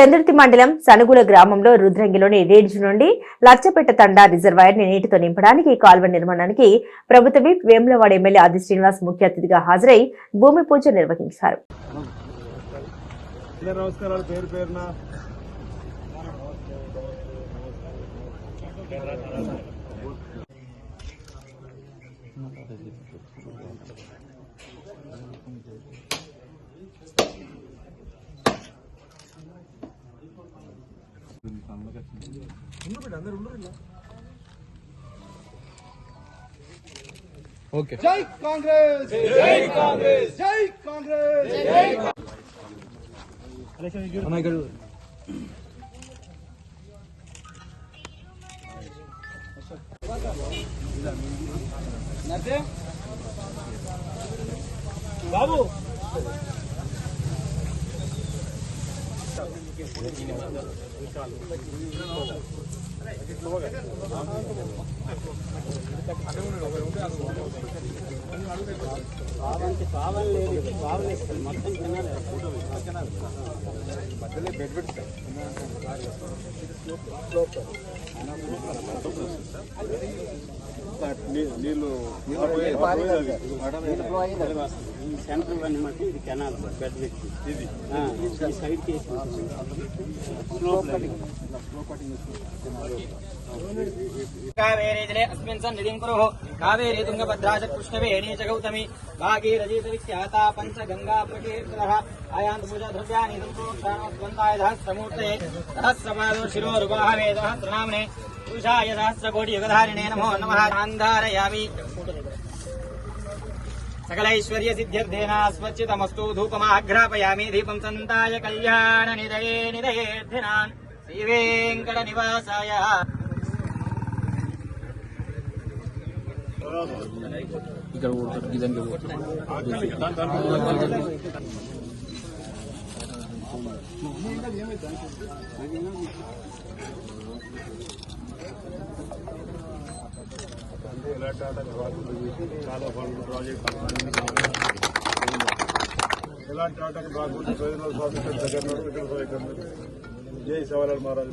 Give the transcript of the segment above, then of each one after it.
చంద్రుతి మండలం సనుగుల గ్రామంలో రుద్రంగిలోని రేంజ్ నుండి లచ్చపేట తండా రిజర్వాయర్ని నీటితో నింపడానికి కాల్వ నిర్మాణానికి ప్రభుత్వ విప్ వేములవాడ ఎమ్మెల్యే ఆది శ్రీనివాస్ ముఖ్య అతిథిగా హాజరై భూమి పూజ నిర్వహించారు. పేరు ఓకే. జై కాంగ్రెస్! జై కాంగ్రెస్! జై కాంగ్రెస్! అన్న ఇక్కడ బాబు! కావాలి లేదు కావాలి. మొత్తం తినాలి. నీళ్ళు సెంట్రల్ అనమాట ఇది కెనాల్ బెడ్ వ్యక్తి ఇది. ఈ సైడ్ కేసి కావేరీ జలే అస్మిన్ సన్నిధిం కురుః కావేరీ తుంగభద్రా చ కృష్ణవేణీ చ గౌతమి. భాగీరథీ విఖ్యాతా పంచ గంగా ప్రకీర్తనః ఆయాంత పూజ ద్రవ్యాని स्कन्दाय सहस्रमूर्ते सहस्रपादो शिरोरुपाहवे सहस्रनाम्ने नमो नमः गान्धारयामि सकलैश्वर्य सिद्ध्यर्थेनास्मच्युतमस्तु धूपमाघ्रापयामि दीपं सन्ताय कल्याण निधये निधयेऽर्थिनान् श्रीवेङ्कटनिवासाय। इधर ఎలాంటి ఆటకు రాకుండా ప్రజల స్వాతంత్రం దగ్గర ఇక్కడ ఇక్కడ జై సవాలాల్ మహారాజు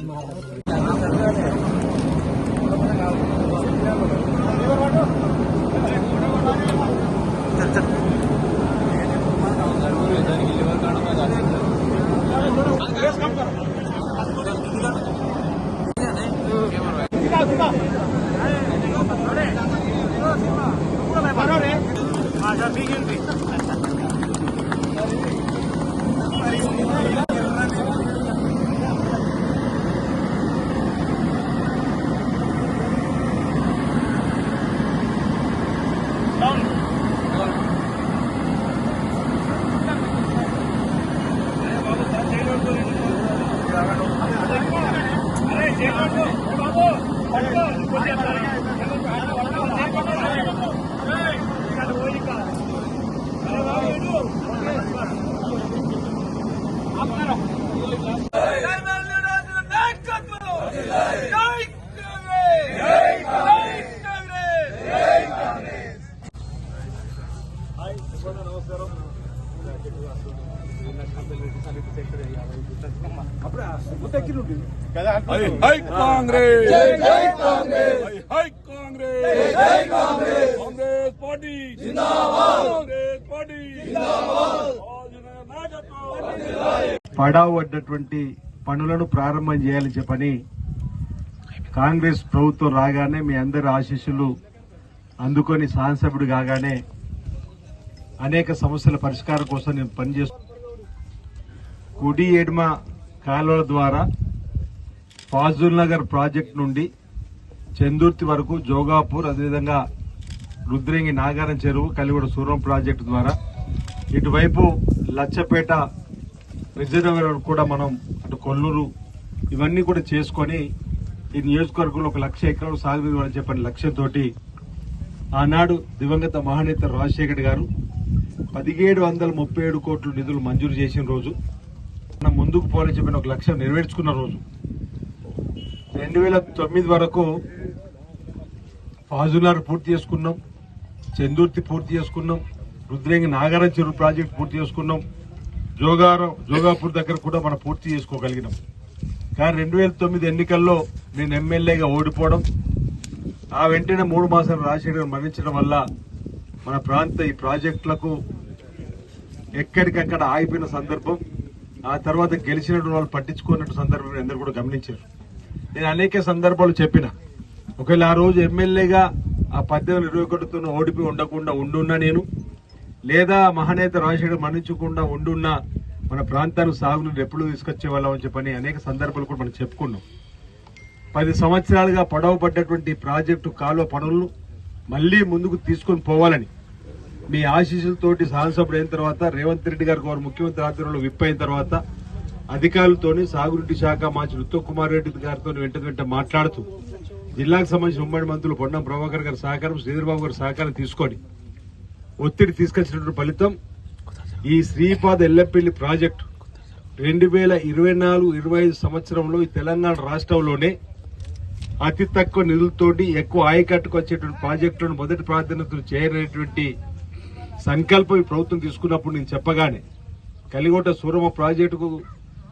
చెప్పండి నమస్కారం హై కాంగ్రెస్! జై కాంగ్రెస్! హై కాంగ్రెస్! జై కాంగ్రెస్! కాంగ్రెస్ పార్టీ! జిందాబాద్! కాంగ్రెస్ పార్టీ! జిందాబాద్! పడావు పడ్డటువంటి పనులను ప్రారంభం చేయాలని చెప్పని కాంగ్రెస్ ప్రభుత్వం రాగానే మీ అందరి ఆశీస్సులు అందుకొని శాసనసభ్యుడు కాగానే అనేక సమస్యల పరిష్కారం కోసం నేను పనిచేస్తూ కుడి ఎడమ కాలువల ద్వారా ఫాజుల్ నగర్ ప్రాజెక్ట్ నుండి చందుర్తి వరకు జోగాపూర్ అదేవిధంగా రుద్రంగి నాగారం చెరువు కలిగొడ సూరం ప్రాజెక్టు ద్వారా ఇటువైపు లచ్చపేట రిజర్వాయర్ కూడా మనం అటు కొల్లూరు ఇవన్నీ కూడా చేసుకొని ఈ నియోజకవర్గంలో ఒక లక్ష ఎకరాలు సాగు ఇవ్వాలని చెప్పని లక్ష్యంతో ఆనాడు దివంగత మహానేత రాజశేఖర్ గారు పదిహేడు వందల ముప్పై ఏడు కోట్ల నిధులు మంజూరు చేసిన రోజు మనం ముందుకు పోలని చెప్పిన ఒక లక్ష్యం నెరవేర్చుకున్న రోజు. రెండు వేల తొమ్మిది వరకు ఫాజులార్ పూర్తి చేసుకున్నాం చందుర్తి పూర్తి చేసుకున్నాం రుద్రేంగి నాగారం చెరువు ప్రాజెక్ట్ పూర్తి చేసుకున్నాం జోగారం జోగాపూర్ దగ్గర కూడా మనం పూర్తి చేసుకోగలిగినాం. కానీ రెండు వేల తొమ్మిది ఎన్నికల్లో నేను ఎమ్మెల్యేగా ఓడిపోవడం ఆ వెంటనే మూడు మాసాలు రాజశేఖర్ మరణించడం వల్ల మన ప్రాంత ఈ ప్రాజెక్టులకు ఎక్కడికక్కడ ఆగిపోయిన సందర్భం ఆ తర్వాత గెలిచినట్టు వాళ్ళు పట్టించుకున్నట్టు సందర్భం మీరు అందరూ కూడా గమనించారు. నేను అనేక సందర్భాలు చెప్పిన. ఒకవేళ ఆ రోజు ఎమ్మెల్యేగా ఆ పద్దెనిమిది ఇరవై ఒకటితో ఉండకుండా ఉండున్నా నేను లేదా మహానేత రాజశేఖర్ మరణించకుండా ఉండున్నా మన ప్రాంతానికి సాగును ఎప్పుడు తీసుకొచ్చే వాళ్ళం అని చెప్పని అనేక సందర్భాలు కూడా మనం చెప్పుకున్నాం. పది సంవత్సరాలుగా పొడవ పడ్డటువంటి ప్రాజెక్టు కాలువ పనులను మళ్ళీ ముందుకు తీసుకొని పోవాలని మీ ఆశీస్సులతోటి శాసనసభ్యుడు అయిన తర్వాత రేవంత్ రెడ్డి గారు వారు ముఖ్యమంత్రి ఆధ్వర్యంలో విప్ అయిన తర్వాత అధికారులతోని సాగునీటి శాఖ మంత్రి ఉత్తమ్ కుమార్ రెడ్డి గారితో వెంట వెంట మాట్లాడుతూ జిల్లాకు సంబంధించిన ఉమ్మడి మంత్రులు పొన్నం ప్రభాకర్ గారి సహకారం శ్రీధర్బాబు గారి సహకారం తీసుకొని ఒత్తిడి తీసుకొచ్చినటువంటి ఫలితం ఈ శ్రీపాద ఎల్లపల్లి ప్రాజెక్టు రెండు వేల ఇరవై నాలుగు ఇరవై ఐదు సంవత్సరంలో ఈ తెలంగాణ రాష్ట్రంలోనే అతి తక్కువ నిధులతోటి ఎక్కువ ఆయకట్టుకు వచ్చేటువంటి ప్రాజెక్టులను మొదటి ప్రాధాన్యతలు చేయనటువంటి సంకల్పం ఈ ప్రభుత్వం తీసుకున్నప్పుడు నేను చెప్పగానే కలిగొట్ట సూరమ ప్రాజెక్టుకు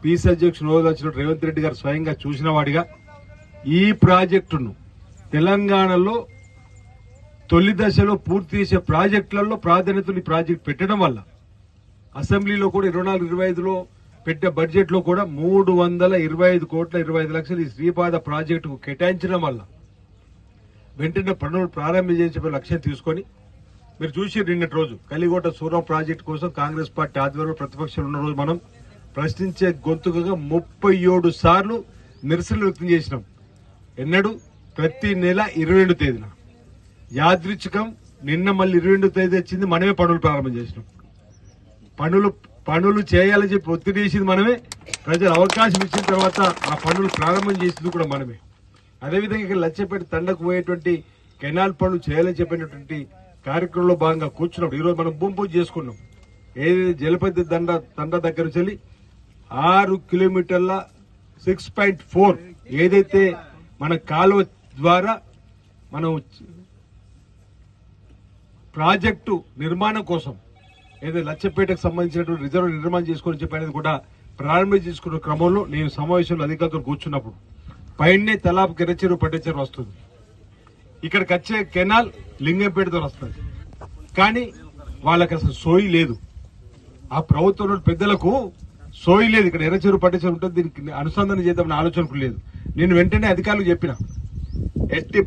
పీసీ అధ్యక్షుడు హోదా వచ్చిన రేవంత్ రెడ్డి గారు స్వయంగా చూసిన వాడిగా ఈ ప్రాజెక్టును తెలంగాణలో తొలి దశలో పూర్తి చేసే ప్రాజెక్టులలో ప్రాధాన్యతలు ఈ ప్రాజెక్టు పెట్టడం వల్ల అసెంబ్లీలో కూడా ఇరవై నాలుగు ఇరవై ఐదులో పెట్టే బడ్జెట్లో కూడా మూడు వందల ఇరవై ఐదు కోట్ల ఇరవై ఐదు లక్షలు ఈ శ్రీపాద ప్రాజెక్టుకు కేటాయించడం వల్ల వెంటనే పనులు ప్రారంభించే లక్ష్యం తీసుకొని మీరు చూసి నిన్నటి రోజు కలిగోట సూరం ప్రాజెక్ట్ కోసం కాంగ్రెస్ పార్టీ ఆధ్వర్యంలో ప్రతిపక్షంలో ఉన్న రోజు మనం ప్రశ్నించే గొంతుకగా ముప్పై ఏడు సార్లు నిరసనలు వ్యక్తం చేసినాం. ఎన్నడు? ప్రతి నెల ఇరవై రెండు తేదీన. యాదృచ్ఛికం నిన్న మళ్ళీ ఇరవై రెండు తేదీ వచ్చింది మనమే పనులు ప్రారంభం చేసినాం. పనులు పనులు చేయాలని చెప్పి ఒత్తిడి చేసింది మనమే ప్రజలు అవకాశం ఇచ్చిన తర్వాత ఆ పనులు ప్రారంభం చేసింది కూడా మనమే. అదేవిధంగా ఇక్కడ లచ్చపేట తండకు పోయేటువంటి కెనాల్ పనులు చేయాలని చెప్పినటువంటి కార్యక్రమంలో భాగంగా కూర్చున్నప్పుడు ఈరోజు మనం భూమి పూజ చేసుకున్నాం. ఏదైతే జలపతి దండ దండ దగ్గర చెల్లి ఆరు కిలోమీటర్ల సిక్స్ పాయింట్ ఫోర్ ఏదైతే మన కాలువ ద్వారా మనం ప్రాజెక్టు నిర్మాణం కోసం ఏదో లచ్చపేటకు సంబంధించినటువంటి రిజర్వ్ నిర్మాణం చేసుకుని చెప్పి అనేది కూడా ప్రారంభం చేసుకున్న క్రమంలో నేను సమావేశంలో అధికారులు కూర్చున్నప్పుడు పైనే తలాపు కెరచెరు పట్టెచెరు వస్తుంది. ఇక్కడికి వచ్చే కెనాల్ లింగంపేటతో వస్తుంది. కానీ వాళ్ళకి అసలు సోయి లేదు. ఆ ప్రభుత్వంలో పెద్దలకు సోయి లేదు. ఇక్కడ ఎర్రచెరు పట్టెచెరు ఉంటుంది. దీనికి అనుసంధానం చేద్దామని ఆలోచనకు లేదు. నేను వెంటనే అధికారులకు చెప్పిన. ఎట్టి